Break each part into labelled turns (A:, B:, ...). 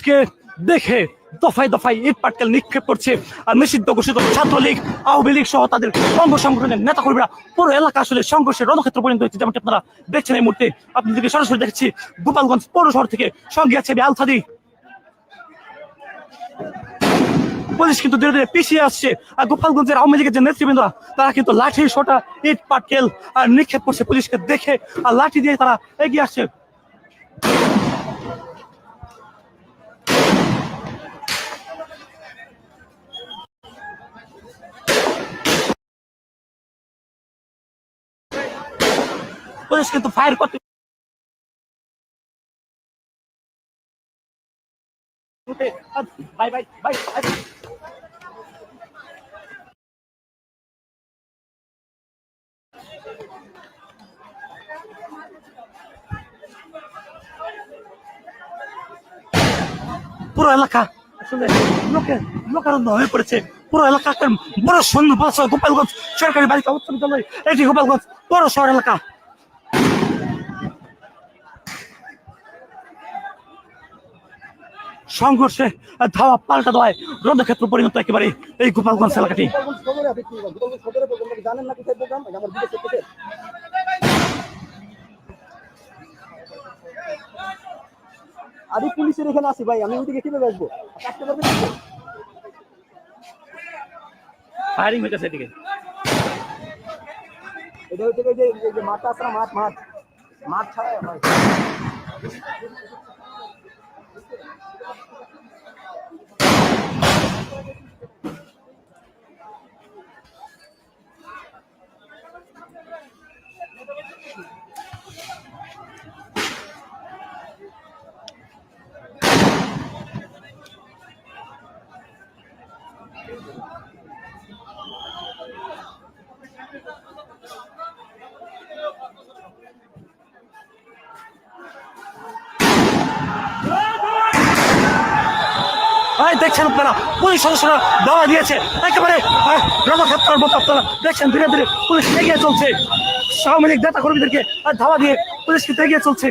A: পুলিশকে দেখে দফায় দফায় ইট পাটকেল নিক্ষেপ করছে আর নিষিদ্ধ ঘোষিত ছাত্রলীগ, আওয়ামী লীগ সহ তাদের অঙ্গ সংগঠনের নেতা কর্মীরা পুরো এলাকা আসলে সংঘর্ষের রণক্ষেত্র পরিণত হয়েছে যেমনটি আপনারা দেখছেন এই মুহূর্তে। আপনাদেরকে সরাসরি দেখছি, গোপালগঞ্জ পৌর শহর থেকে সঙ্গে আছে আলথাদি পুলিশ কিন্তু ধীরে ধীরে পিছিয়ে আসছে। আর গোপালগঞ্জের আওয়ামী লীগের যে নেতৃবৃন্দরা, তারা কিন্তু লাঠি সোটা, ইট পাটকেল আর নিক্ষেপ করছে পুলিশকে দেখে, আর লাঠি দিয়ে তারা এগিয়ে আসছে। পুলিশ কিন্তু ফায়ার করতে পুরো এলাকা আসলে লোকে লোকারণ্য হয়ে পড়েছে। পুরো এলাকা বড় বাস গোপালগঞ্জ সরকারি বালিকা উচ্চ বিদ্যালয়, এটি গোপালগঞ্জ বড় শহর এলাকা। সংঘর্ষে ধাওয়া পাল্টা দেওয়ায় রণক্ষেত্র পরিণত একেবারে এই গোপালগঞ্জ এলাকাটি।
B: আমি পুলিশের এখানে আছি ভাই আমি ওইদিকে কীভাবে আসব? আপনি আসতে পারবেন
A: ফায়ারিং হইতেছে এদিকে।
B: এটা হচ্ছে যে মাঠটা আছে মাঠ মাঠ। মাঠ ছাড়া
A: দেখছেন আপনারা পুলিশ সদস্যরা দাওয়া দিয়েছে। একেবারে রণক্ষেত্রের মতো আপনারা দেখছেন, ধীরে ধীরে পুলিশ এগিয়ে চলছে। আওয়ামী লীগ নেতা কর্মীদেরকে ধাওয়া দিয়ে পুলিশ কিন্তু এগিয়ে চলছে।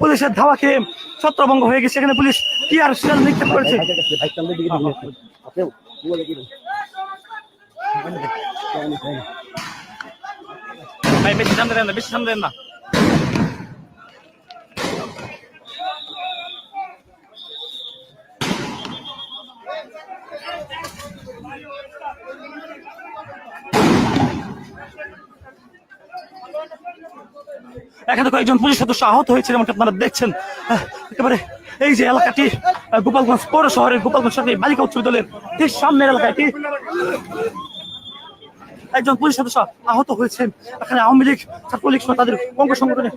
A: পুলিশের ধাওয়া খেয়ে ছত্রভঙ্গ হয়ে গেছে। এখানে পুলিশ কি আর শিয়াল নিক্ষেপ করেছে?
B: কাছে
A: বেশি না, বেশি সামনে দেন এখানে কয়েকজন পুলিশ সদস্য আহত হয়েছে যেমনটা আপনারা দেখছেন একেবারে এই যে এলাকাটি গোপালগঞ্জ পৌর শহরের গোপালগঞ্জ সরকারি বালিকা উচ্চ বিদ্যালয়ের ঠিক সামনের এলাকাটি। একজন পুলিশ সদস্য আহত হয়েছেন। এখানে আওয়ামী লীগ ছাত্রলীগ সহ তাদের অঙ্গ সংগঠনে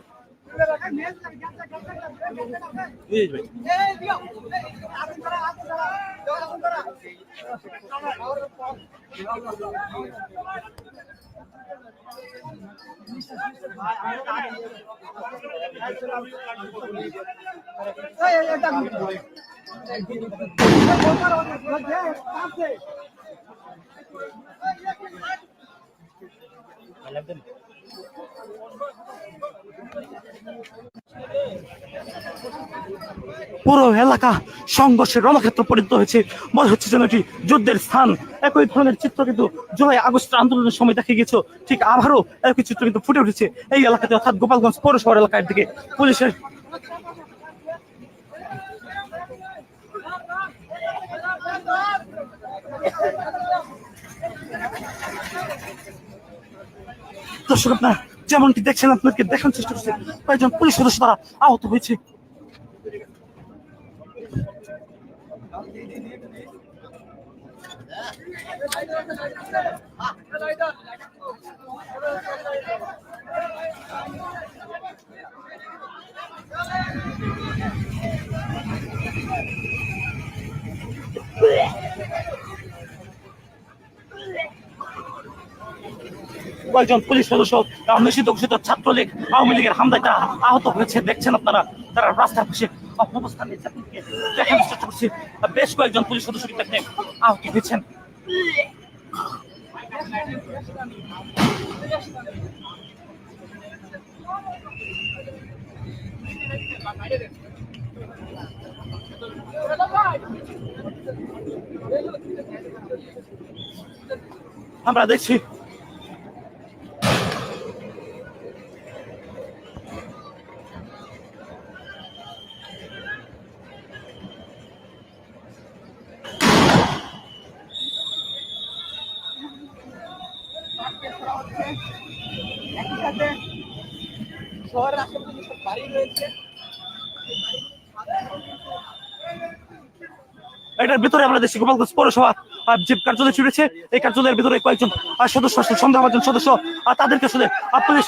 A: পুরো এলাকা সংঘর্ষের রণক্ষেত্র পরিণত হয়েছে। মনে হচ্ছে যেন এটি যুদ্ধের স্থান। একই ধরনের চিত্র কিন্তু জুলাই আগস্ট আন্দোলনের সময় দেখা গেছে ঠিক আবারও একই চিত্র কিন্তু ফুটে উঠেছে। এই এলাকাতে অর্থাৎ গোপালগঞ্জ পৌর শহর এলাকার দিকে। পুলিশের দর্শক আপনারা যেমনটি দেখছেন আপনাদেরকে দেখার চেষ্টা করছে। কয়েকজন পুলিশ সদস্য তারা আহত হয়েছে। কয়েকজন পুলিশ সদস্য নিষিদ্ধ ঘোষিত ছাত্রলীগ আওয়ামী লীগের হামলায় তারা আহত হয়েছে, দেখছেন আপনারা। তারা রাস্তার পাশে অবস্থান আপনাদেরকে দেখানোর বেশ কয়েকজন পুলিশ সদস্য কিন্তু আহত হয়েছেন। আমরা দেখছি এটার ভিতরে আমরা দেখছি গোপালগঞ্জ পৌরসভা যে কার্যালয় ছুটেছে, এই কার্যালয়ের ভিতরে কয়েকজন সদস্য সন্দেহভাজন সদস্য আর তাদেরকে শুধু পুলিশ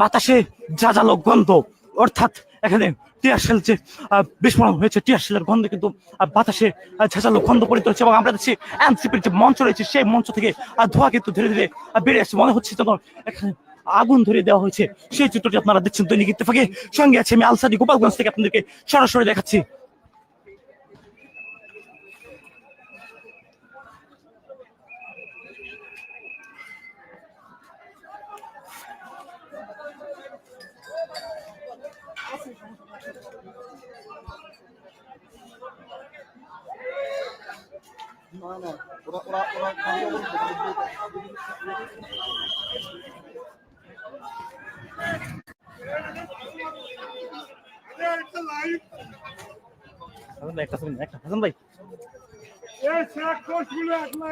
A: বাতাসে জাজালো গন্ধ, অর্থাৎ এখানে টিয়ারশেল যে বিস্ফোরণ হয়েছে টিয়ারশেলের গন্ধ কিন্তু বাতাসে ঝেঁচালো গন্ধ পরিত হচ্ছে এবং আমরা দেখছি এনসিপির যে মঞ্চ রয়েছে, সেই মঞ্চ থেকে ধোয়া কিন্তু ধীরে ধীরে বেড়ে আসছে। মনে হচ্ছে যেন এখানে আগুন ধরে দেওয়া হয়েছে। সেই চিত্রটি আপনারা দেখছেন দৈনিক ইত্তেফাকে। সঙ্গে আছে আমি আলসারি গোপালগঞ্জ থেকে আপনাদেরকে সরাসরি দেখাচ্ছি।
B: না না ওরা ওরা ওরা
A: হাসান ভাই, একটা second, একটা হাসান ভাই আমরা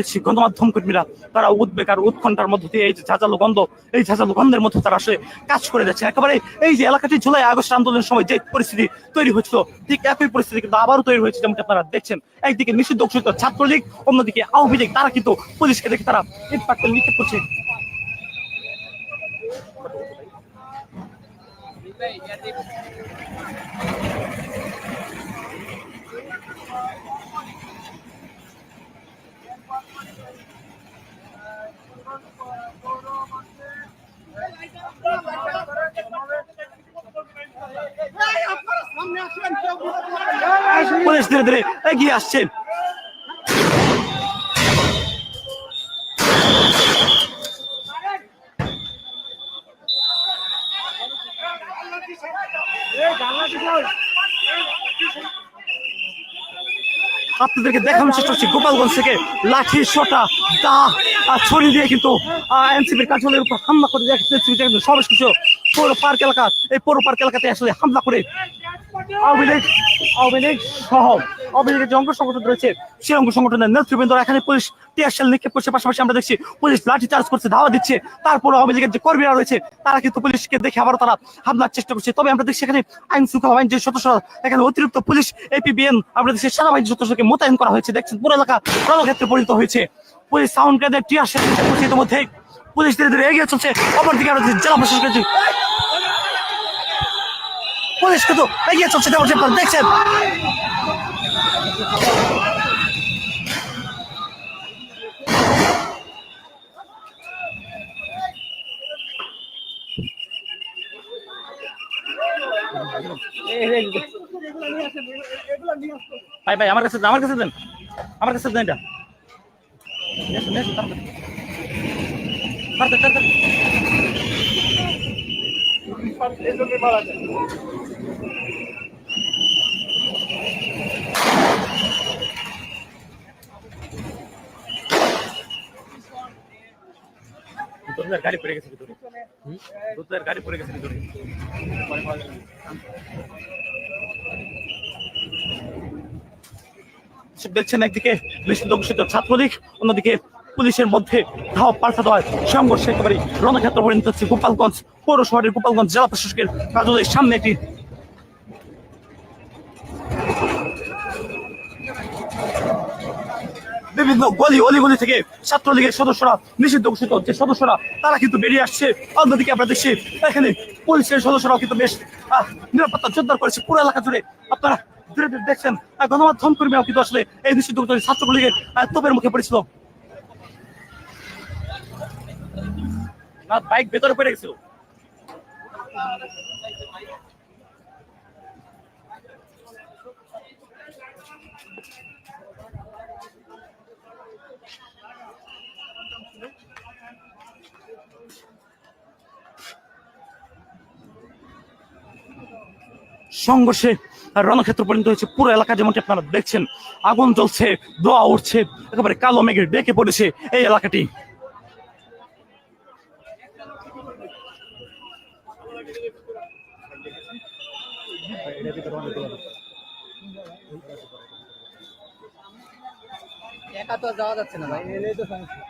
A: দেখছি গণমাধ্যম কর্মীরা, তারা উদ্বেগ আর উৎকণ্ঠার মধ্য দিয়ে এই যে ঝাঁঝালো গন্ধ, এই ঝাঁঝালো গন্ধের মধ্যে তারা আসলে কাজ করে যাচ্ছে। একেবারে এই যে এলাকাটি জুলাই আগস্ট আন্দোলনের সময় যে পরিস্থিতি তৈরি হয়েছিল, ঠিক একই পরিস্থিতি কিন্তু আবারও তৈরি হয়েছে যেমন আপনারা দেখছেন। একদিকে নিষিদ্ধ ঘোষিত ছাত্রলীগ, অন্যদিকে আওয়ামী লীগ, তারা কিন্তু পুলিশকে দেখে তারা ইট পাটকেল নিক্ষেপ করছে। পুলিশ ধীরে ধীরে এগিয়ে আসছে। আপনাদেরকে দেখানোর চেষ্টা করছি, গোপালগঞ্জ থেকে লাঠি, সোটা দা ছড়ি দিয়ে কিন্তু এনসিপির কার্যালয়ের উপর হামলা করে দেখতে কিছু পৌর পার্ক এলাকা, এই পৌর পার্ক এলাকাতে আসলে হামলা করে আওয়ামী লীগ আওয়ামী লীগ সহ, আওয়ামী লীগের যে অঙ্গ সংগঠন রয়েছে, সেই অঙ্গ সংগঠনের নেতৃবৃন্দরা এখানে পুলিশ টিয়ারশেল নিক্ষেপ করছে। পাশাপাশি আমরা দেখছি পুলিশ লাঠি চার্জ করছে, ধাওয়া দিচ্ছে। তারপর আওয়ামী লীগের যে কর্মীরা রয়েছে, তারা কিন্তু পুলিশকে দেখে আবারও তারা হামলার চেষ্টা করছে। তবে আমরা দেখছি এখানে আইন শৃঙ্খলা বাহিনীর সদস্যরা, এখানে অতিরিক্ত পুলিশ, এপিবিএন, আমরা দেখছি সেনাবাহিনীর সদস্যকে মোতায়েন করা হয়েছে। দেখছেন, পুরো এলাকা রণক্ষেত্রে পরিণত হয়েছে। পুলিশ সাউন্ড গ্রেডের টিয়ারশেল করছে ইতিমধ্যে পুলিশ ধীরে ধীরে এগিয়ে চলছে। অপরদিকে আমরা দেখছি জেলা প্রশাসকের যে পুলিশ কিন্তু এগিয়ে চলছে আপনারা দেখছেন? ভাই ভাই, আমার কাছে আমার কাছে দেন। আমার কাছে দেন এটা। তাড়াতাড়ি, তাড়াতাড়ি। দুধের গাড়ি পড়ে গেছে ভিতরে। গাড়ি পড়ে গেছে ভিতরে। দেখছেন একদিকে ছাত্রলীগ অন্যদিকে পুলিশের মধ্যে ধাওয়া পাল্টা দেওয়ার সংঘর্ষ একেবারে রণক্ষেত্র পরিণত হচ্ছে গোপালগঞ্জ পৌরসভার গোপালগঞ্জ জেলা প্রশাসকের কার্যালয়ের সামনে একটি বিভিন্ন গলি অলিগলি থেকে ছাত্রলীগের সদস্যরা নিষিদ্ধ ঘোষিত যে সদস্যরা, তারা কিন্তু বেরিয়ে আসছে। অন্যদিকে আমরা দেখছি, এখানে পুলিশের সদস্যরাও কিন্তু বেশ নিরাপত্তা জোরদার করেছে। পুরো এলাকা জুড়ে আপনারা ধীরে ধীরে দেখছেন। গণমাধ্যম কর্মীরাও কিন্তু আসলে এই নিষিদ্ধ ছাত্রলীগের তোপের মুখে পড়েছিল। বাইক ভেতরে পড়ে গেছিল। সংঘর্ষে রণক্ষেত্র পরিণত হয়েছে। পুরো এলাকা যেমনটি আপনারা দেখছেন, আগুন জ্বলছে দোয়া উঠছে, একেবারে কালো মেঘে ডেকে পড়েছে এই এলাকাটি।
B: একা তো যাওয়া যাচ্ছে না ভাই। এলেই তো সমস্যা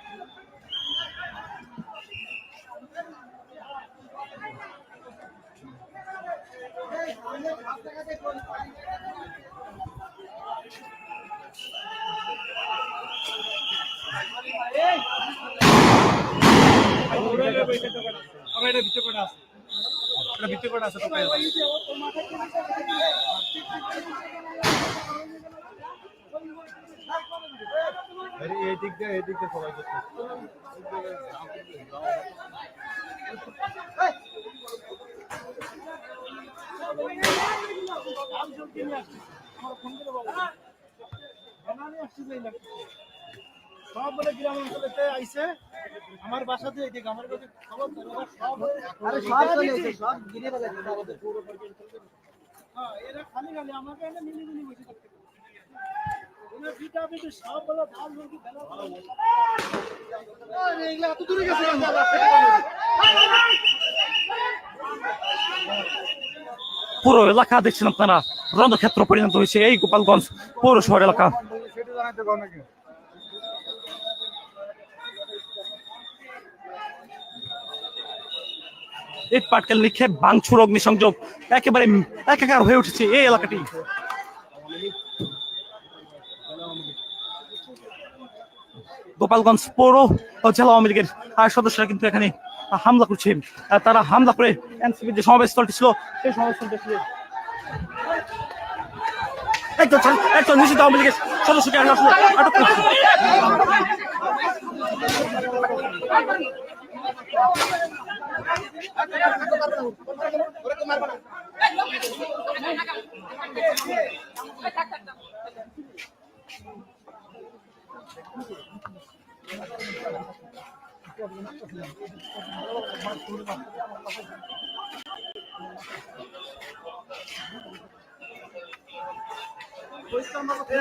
C: এই দিক দিয়ে এই দিক দিয়ে সবাই করতে সব বলে। গ্রাম অঞ্চলেতে আইছে। আমার বাসাতে এদিকে আমার কাছে খবর সব
B: আরে সব চলে এসে সব গিরে ফেলেছে আমাদের।
C: হ্যাঁ, এরা খালি খালি আমাকে এনে মিলি মিলি বসে থাকতে এত দূরে গেছে
A: পুরো এলাকা দেখছেন আপনারা। রণক্ষেত্র পরিণত হয়েছে এই গোপালগঞ্জ পৌর শহর এলাকা
C: সেটা জানাইতে পারো নাকি
A: ইট পাটকেল নিক্ষেপ ভাঙচুর অগ্নিসংযোগ একেবারে একাকার হয়ে উঠেছে এই এলাকাটি। গোপালগঞ্জ পৌর জেলা আওয়ামী লীগের সদস্যরা কিন্তু এখানে হামলা করছে। তারা হামলা করে এনসিপির যে সমাবেশ স্থলটি ছিল, সেই সমাবেশ স্থলটি ছিল একজন একজন নিষিদ্ধ আওয়ামী লীগের সদস্যকে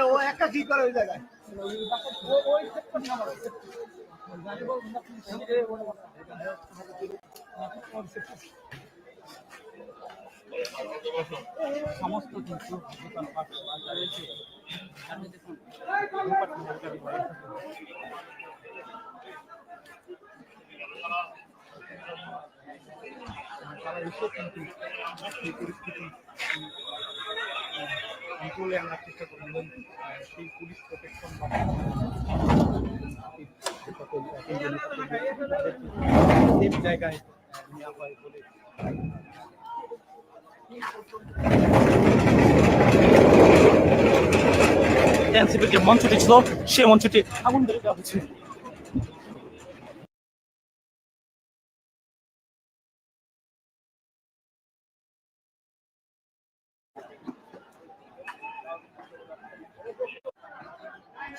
C: ও একা কি করে ওই জায়গায়?
A: সমস্ত কিন্তু
C: কিন্তু সেই কন্ট্রোলে আনার চেষ্টা এবং আহ, সেই পুলিশ প্রোটেকশন বা সেফ জায়গায় নেওয়া হয় বলে।
A: এনসিপির যে মঞ্চটি ছিল সেই মঞ্চটি আগুন ধরে দেওয়া হয়েছে।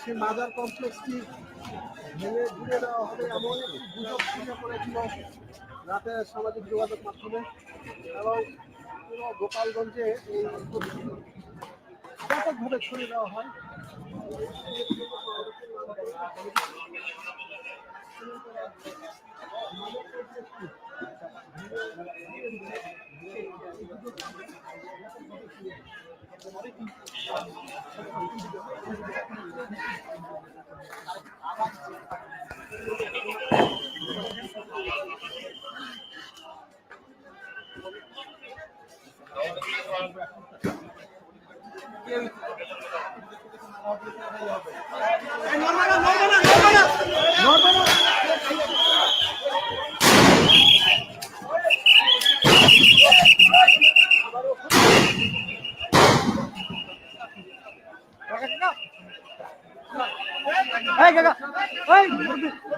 C: সেই মাজার কমপ্লেক্সটি ভেঙে ঘুরে দেওয়া হবে এমন একটি গুজব ছড়িয়ে পড়েছিল রাতে সামাজিক যোগাযোগ মাধ্যমে এবং পুরো গোপালগঞ্জে এই ব্যাপকভাবে ছড়িয়ে দেওয়া হয়।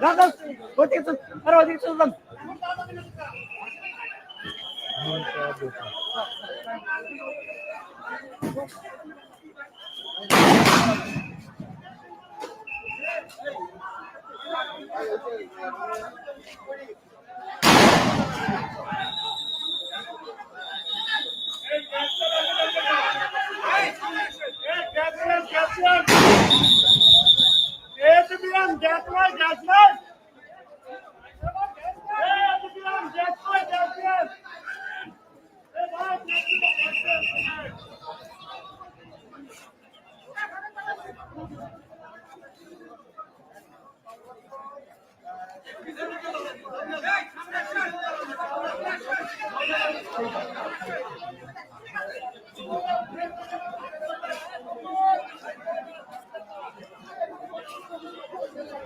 A: যান, যান, ওইদিকে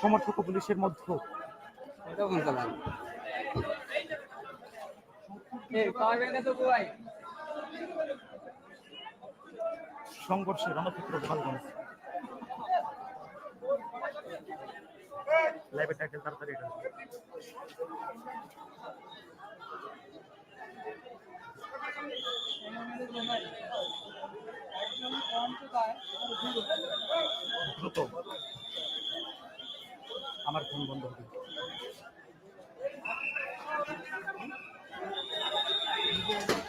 A: সমর্থক ও পুলিশের মধ্যে। সংঘর্ষের রণক্ষেত্র গোপালগঞ্জ লাইভে টাইটেল তাড়াতাড়ি এটা। দ্রুত। আমার ফোন বন্ধ হবে
D: নেতৃবৃন্দ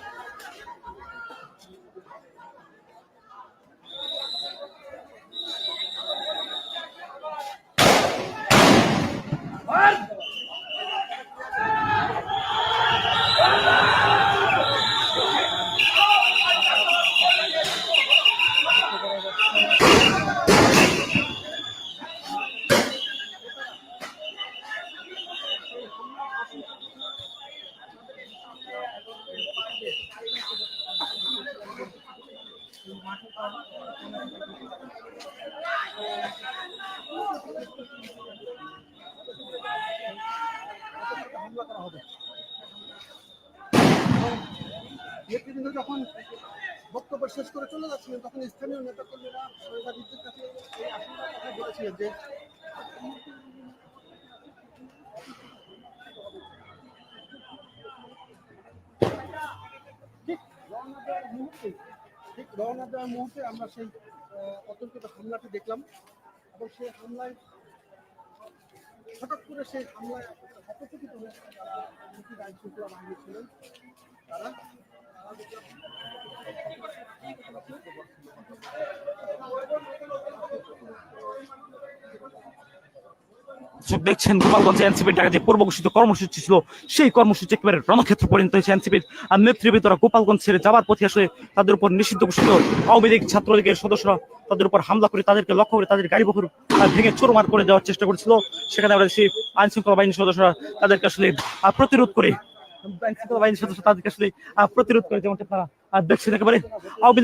D: যখন বক্তব্য শেষ করে চলে যাচ্ছিলেন। তখন স্থানীয় নেতাকর্মীরা সাংবাদিকদের কাছে এই আশঙ্কার কথা বলেছিলেন যে মুহূর্তে, ঠিক রওনা দেওয়ার মুহূর্তে আমরা সেই অতর্কিত হামলাটি দেখলাম এবং সেই হামলায় হঠাৎ করে সেই হামলায় হতচকিত হয়ে শৃঙ্খলা বাহিনী ছিলেন। তারা তারা
A: দর্শক দেখছেন গোপালগঞ্জে এনসিপির ঢাকা যে পূর্ব ঘোষিত কর্মসূচি ছিল সেই কর্মসূচি একেবারে রণক্ষেত্র পরিণত হয়েছে এনসিপির আর গোপালগঞ্জ ছেড়ে যাবার পথে আসলে তাদের উপর নিষিদ্ধ ঘোষিত আওয়ামী লীগ ছাত্রলীগের সদস্যরা তাদের উপর হামলা করে তাদেরকে লক্ষ্য করে তাদের গাড়ি আহ, ভেঙে চোরমার করে দেওয়ার চেষ্টা করেছিল। সেখানে আমরা সেই আইন শৃঙ্খলা বাহিনীর সদস্যরা তাদেরকে আসলে প্রতিরোধ করে আইন বাহিনীর সদস্য তাদেরকে আসলে প্রতিরোধ করে যেমন আপনারা দেখছেন একেবারে। আওয়ামী